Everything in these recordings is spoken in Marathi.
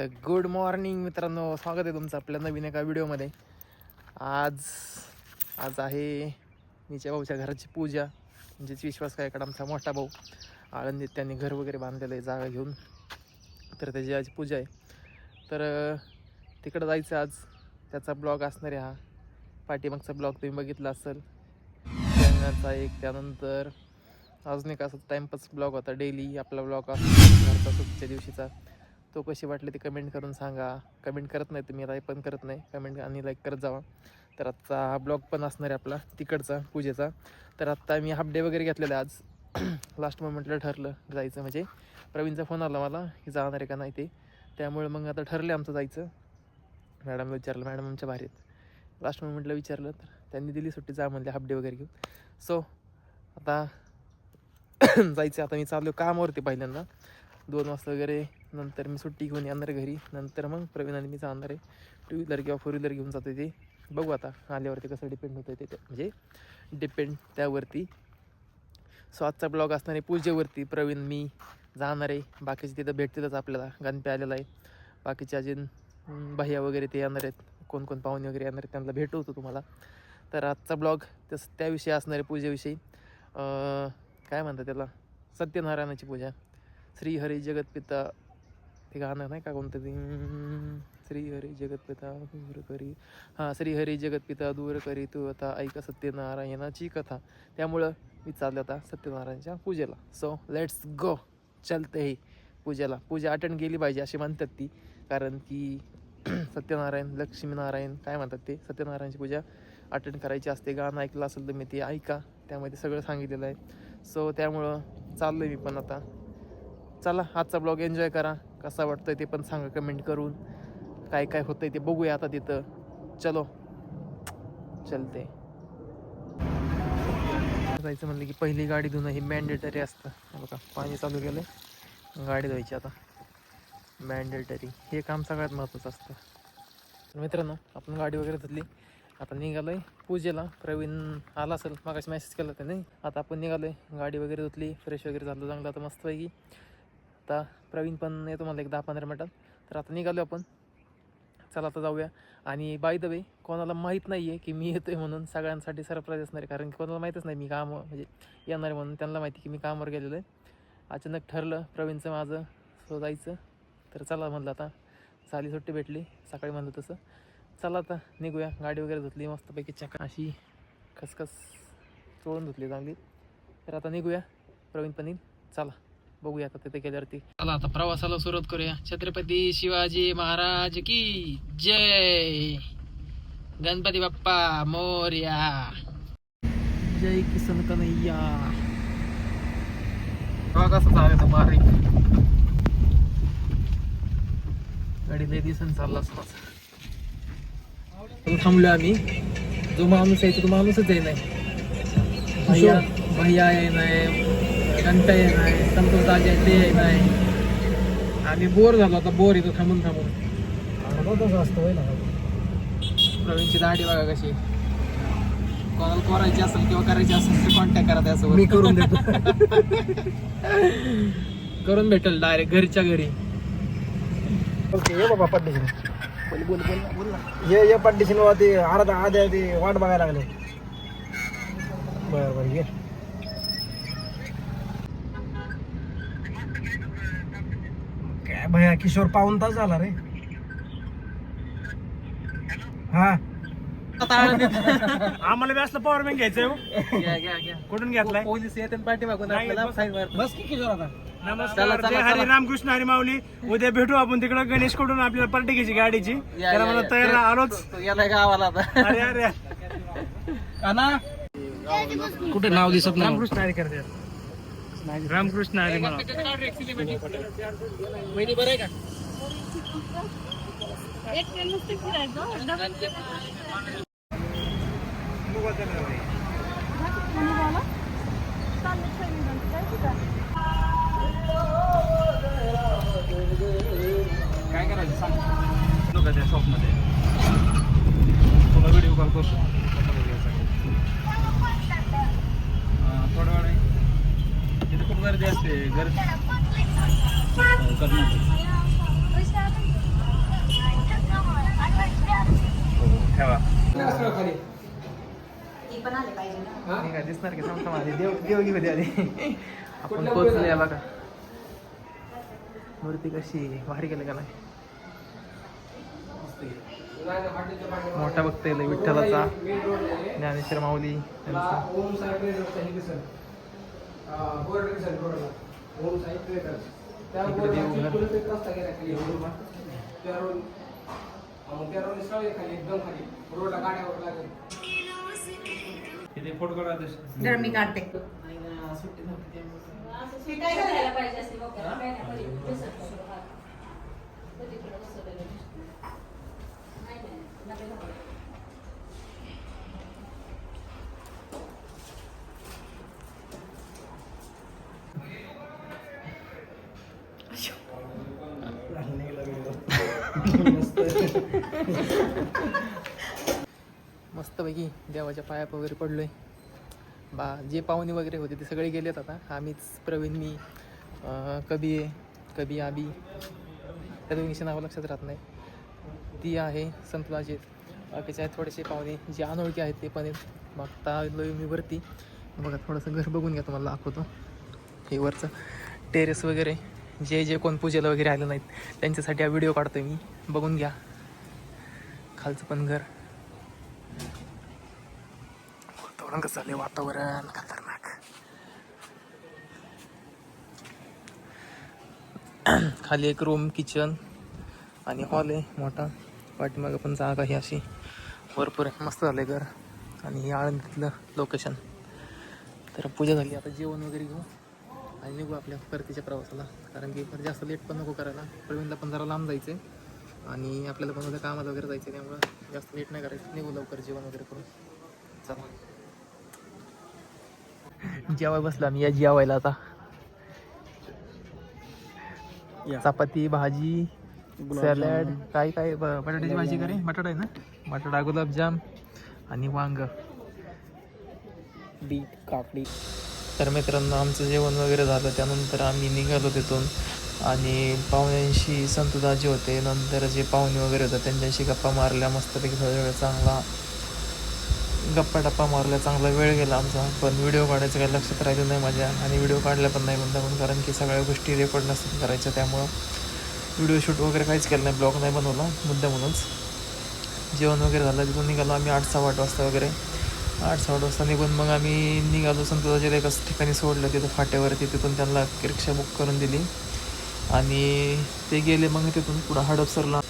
तर गुड मॉर्निंग मित्रांनो स्वागत आहे तुमचं आपल्या नवीन एका व्हिडिओमध्ये. आज आज आहे मीच्या भाऊच्या घराची पूजा म्हणजेच विश्वास कायकडे आमचा मोठा भाऊ. आळंदीत त्यांनी घर वगैरे बांधलेलं आहे जागा घेऊन. तर त्याची आज पूजा आहे. तर तिकडं जायचं आज. त्याचा ब्लॉग असणार आहे हा. पाठीमागचा ब्लॉग तुम्ही बघितला असेल. त्यांचा एक त्यानंतर अजून एक असा टाइमपास ब्लॉग होता डेली आपला ब्लॉग असतो. घरचा सुट्टीच्या दिवशीचा. तो कशी वाटली ते कमेंट करून सांगा. कमेंट करत नाही तुम्ही लाईक पण करत नाही. कमेंट आणि लाईक करत जावा. तर आत्ता हा ब्लॉग पण असणार आहे आपला तिकडचा पूजेचा. तर आत्ता मी हाफ डे वगैरे घेतलेला आज. लास्ट मोमेंटला ठरलं जायचं म्हणजे. प्रवीणचा फोन आला मला की जाणार आहे का नाही ते. त्यामुळे मग आता ठरलं आमचं जायचं. मॅडमला विचारलं मॅडम आमच्या भारीत लास्ट मोमेंटला विचारलं तर त्यांनी दिली सुट्टी जा म्हणले हाफ डे वगैरे घेऊन. सो आता जायचं आता मी चाललो कामावरती पहिल्यांदा. दोन वाजता वगैरे नंतर मी सुट्टी घेऊन येणार घरी. नंतर मग प्रवीण आणि मी जाणार आहे. टू व्हीलर किंवा फोर व्हीलर घेऊन जातो ते. बघू आता आल्यावरती कसं डिपेंड होतं ते. ते- म्हणजे डिपेंड त्यावरती. सो आजचा ब्लॉग असणार आहे पूजेवरती. प्रवीण मी जाणार आहे. बाकीचे तिथं भेटतीलच आपल्याला. गणपती आलेला आहे. बाकीचे अजून भैया वगैरे ते येणार आहेत. कोण कोण पाहुणे वगैरे येणार आहेत त्यांना भेटवतो तुम्हाला. तर आजचा ब्लॉग तस त्याविषयी असणार आहे पूजेविषयी. काय म्हणतात त्याला? सत्यनारायणाची पूजा. श्री हरी जगतपिता ते गाणं नाही का कोणतं ते? हम्म, श्री हरी जगतपिता दूर करी. हां श्री हरी जगतपिता दूर करी तू आता. ऐका सत्यनारायणाची कथा. त्यामुळं मी चाललो आता सत्यनारायणच्या पूजेला. सो लेट्स गो चलते हे पूजेला. पूजा अटेंड केली पाहिजे असे म्हणतात ती. कारण की सत्यनारायण लक्ष्मीनारायण काय म्हणतात ते? सत्यनारायणची पूजा अटेंड करायची असते. गाणं ऐकलं असेल तर मी ते ऐका. त्यामध्ये सगळं सांगितलेलं आहे. सो त्यामुळं चाललो मी पण आता. चला आजचा ब्लॉग एन्जॉय करा. कसा वाटतोय ते पण सांगा कमेंट करून. काय काय होतंय ते बघूया आता तिथं. चलो. चलते. जायचं म्हणलं की पहिली गाडी धुणं हे मॅन्डेटरी असतं. बघा पाणी चालू केलं गाडी धुवायची आता. मॅन्डेटरी हे काम सगळ्यात महत्त्वाचं असतं. मित्रांनो आपण गाडी वगैरे धुतली. आता निघालोय पूजेला. प्रवीण आला असेल मागाशी मेसेज केला त्याने आता आपण निघालोय. गाडी वगैरे धुतली फ्रेश वगैरे झालं चांगलं. आता मस्तपैकी आता प्रवीण पण येतो मला एक दहा पंधरा मिनटात. तर आता निघालो आपण. चला आता जाऊया. आणि बाय द वे कोणाला माहीत नाही आहे की मी येतोय म्हणून सगळ्यांसाठी सरप्राईज असणार. आहे कारण की कोणाला माहीतच नाही मी काम म्हणजे येणार आहे म्हणून. त्यांना माहिती की मी कामावर गेलेलो आहे. अचानक ठरलं प्रवीणचं माझं. सो जायचं. तर चला म्हणलं आता. झाली सुट्टी भेटली. सकाळी म्हणलं तसं. चला आता निघूया. गाडी वगैरे धुतली. मस्तपैकी चक्का. अशी खसखस चोळून धुतली चांगली. तर आता निघूया. प्रवीण पण चला. बघूया आता तिथे गेल्यावरती. चला आता प्रवासाला सुरुवात करूया. छत्रपती शिवाजी महाराज की जय. गणपती बाप्पा मोर्या. जय किसन कन्हैया. कसं चालू मारी गाडी लय दिसन चालला असताच थांबलो आम्ही. जो माणूस आहे तो माणूसच आहे नाही भैया भैया आहे नाही आहे नाही संतोष दाजे ते नाही. आम्ही बोर झालो आता बोर येतो थांबून थांबून. प्रवीणची दाढी बघा कशी. कोणाला करायची असेल किंवा करायची असेल तर कॉन्टॅक्ट करा त्यासोबत. मी करून देतो. करून भेटेल डायरेक्ट घरच्या घरी. ओके ये बाबा पड्डिशन बोल बोल बोल ना, बोल ना ये ये पड्डिशन बाबा ते अर्धा आध्या ते वाट बघायला लागले. बरं बरं ये काय भया किशोर पाऊन तास झाला रे. हा. आम्हाला बी असलं पॉवर बँक घ्यायचंय हो. कुठून घेतलाय? पोलीस येते पाठी मागून नाही, आपल्याला बस- फाईन मारतात. बस की किशोर आता. चला, नमस्कार चला, जय चला. हरी रामकृष्ण हरी माऊली उद्या भेटू आपण तिकडं. गणेशकडून आपल्याला पार्टी घ्यायची गाडीची. या, त्याला या, मला या. तयार राहा, आलोच. तो- तो गेलाय गावाला आता. अरे अरे. कुठे नाव दिसत रामकृष्ण हरी करते. रामकृष्ण हरी मला. वहिनी बरं आहे का? एक ट्रेन नुसती फिरायचं डबल काय करायचं? सांग. नका त्या शॉपमध्ये तुला व्हिडिओ कॉल करतो. हा, थोडा वेळ तिथे खूप गर्दी असते. गर्दी नाही हो, का दिसणार की समजा माझे देव देवगी होती आधी. आपण पोचलो याला का? मूर्ती कशी भारी केलं का नाही? मोठा बघता येईल विठ्ठलाचा. ज्ञानेश्वर माऊली त्यांचा बोर्ड दिसल बोर्डला. ओम साई ट्रेडर्स त्या एक रस्ता गेला खाली. त्या रोड हा, मग त्या रोडने सरळ ये खाली एकदम खाली. रोडला गाड्यावर लागेल. तिथे फोटो काढा तसे. जर मी काढते. काय करायला पाहिजे असते? काय नाही. बेसन करून खा. कधी तुला कसं दिलं? नाही, नाही, नका घाबरू. मस्तपैकी देवाच्या पायाप वगैरे पडलोय. बा जे पाहुणे वगैरे होते ते सगळे गेलेत आता. आम्हीच प्रवीण मी कबी आहे. कबी आबी. त्या दोघींचे नावं लक्षात राहत नाही. ती आहे संतलाजीत बाकीचे आहेत थोडेसे पाहुणे जे अनोळखी आहेत ते पण आहेत. मागता मी वरती. बघा थोडंसं घर बघून घ्या तुम्हाला दाखवतो. हे वरचं टेरेस वगैरे. जे जे कोण पूजेला वगैरे आले नाहीत त्यांच्यासाठी हा व्हिडिओ काढतोय मी. बघून घ्या. खालचं पण घर. वातावरण कसं झालंय वातावरण? खतरनाक. खाली एक रूम किचन आणि हॉल आहे मोठा. पाठीमागं पण जागा ही अशी. भरपूर आहे. मस्त झालं घर. आणि हे आळंदीतलं लोकेशन तर पूजा झाली. आता जेवण वगैरे घेऊ. आणि निघू आपल्या परतीच्या प्रवासाला. कारण की परत जास्त लेट पण नको करायला. प्रवीणला पण जरा लांब जायचं आहे आणि आपल्याला पण उद्या कामात वगैरे जायचं आहे त्यामुळं जास्त लेट नाही करायचं. निघू लवकर जेवण वगैरे करून. चला. जेवाय बसला मी या जेवायला आता. चपाती भाजी सॅलड काय काय बटाट्याची भाजी करे. बटाटा आहे ना? बटाटा गुलाबजाम आणि वांग. बीट काकडी. तर मित्रांनो आमचं जेवण वगैरे झालं. त्यानंतर आम्ही निघालो तिथून आणि पाहुण्यांशी संतदाजी होते. नंतर जे पाहुणे वगैरे होते त्यांच्याशी गप्पा मारल्या. मस्तपैकी थोडा वेळ चांगला गप्पा टप्पा मारल्या. चांगला वेळ गेला आमचा. पण व्हिडिओ काढायचं काही लक्षात राहिलं नाही माझ्या. आणि व्हिडिओ काढल्या पण नाही म्हणता म्हणून. कारण की सगळ्या गोष्टी रेकॉर्ड नसतात करायच्या. त्यामुळं व्हिडिओ शूट वगैरे काहीच केलं नाही. ब्लॉग नाही बनवला. मुद्दा म्हणूनच. जेवण वगैरे झालं. तिथून निघालो आम्ही आठ सहा आठ वाजता वगैरे. आठ सव्वा वाजता निघून मग आम्ही निघालो. संतोषाच्या एकाच ठिकाणी सोडलं. तिथं फाट्यावरती तिथून त्यांना रिक्षा बुक करून दिली. आणि ते गेले मग तिथून पुढं हडपसरला.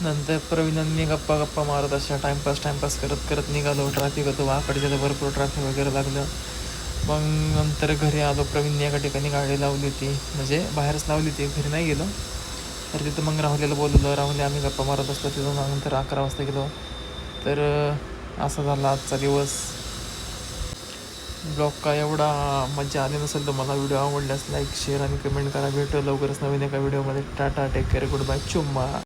नंतर प्रवीणांनी गप्पा गप्पा मारत अशा टाइमपास टाइमपास करत करत निघालो. ट्रॅफिक होतं. वाकडे तर भरपूर ट्रॅफिक वगैरे लागलं. मग नंतर घरी आलो. प्रवीणने एका ठिकाणी गाडी लावली होती. म्हणजे बाहेरच लावली होती. घरी नाही गेलो. तर तिथं मग राहुल्याला बोलवलं. राहुले आम्ही गप्पा मारत असतो तिथून नंतर अकरा वाजता गेलो. तर असा झाला आजचा दिवस. ब्लॉग का एवढा मजा आली नसेल तर मला व्हिडिओ आवडल्यास लाईक शेअर आणि कमेंट करा. भेटू लवकरच नवीन एका व्हिडिओमध्ये tata take care good bye चुम्मा.